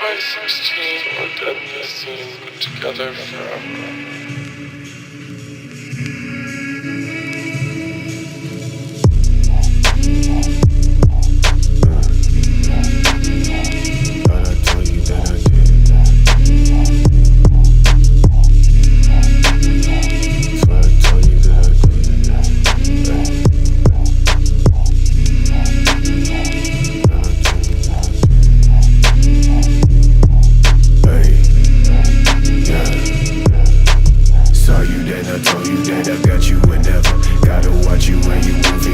2016 looked at this and we together forever. I told you that I got you whenever. Gotta watch you when you move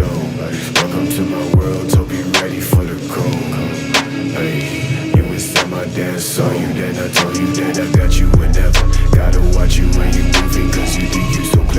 Welcome to my world, so be ready for the. Hey, you my dance, saw you then I told you that I got you whenever. Gotta watch you when you moving, cause you think you so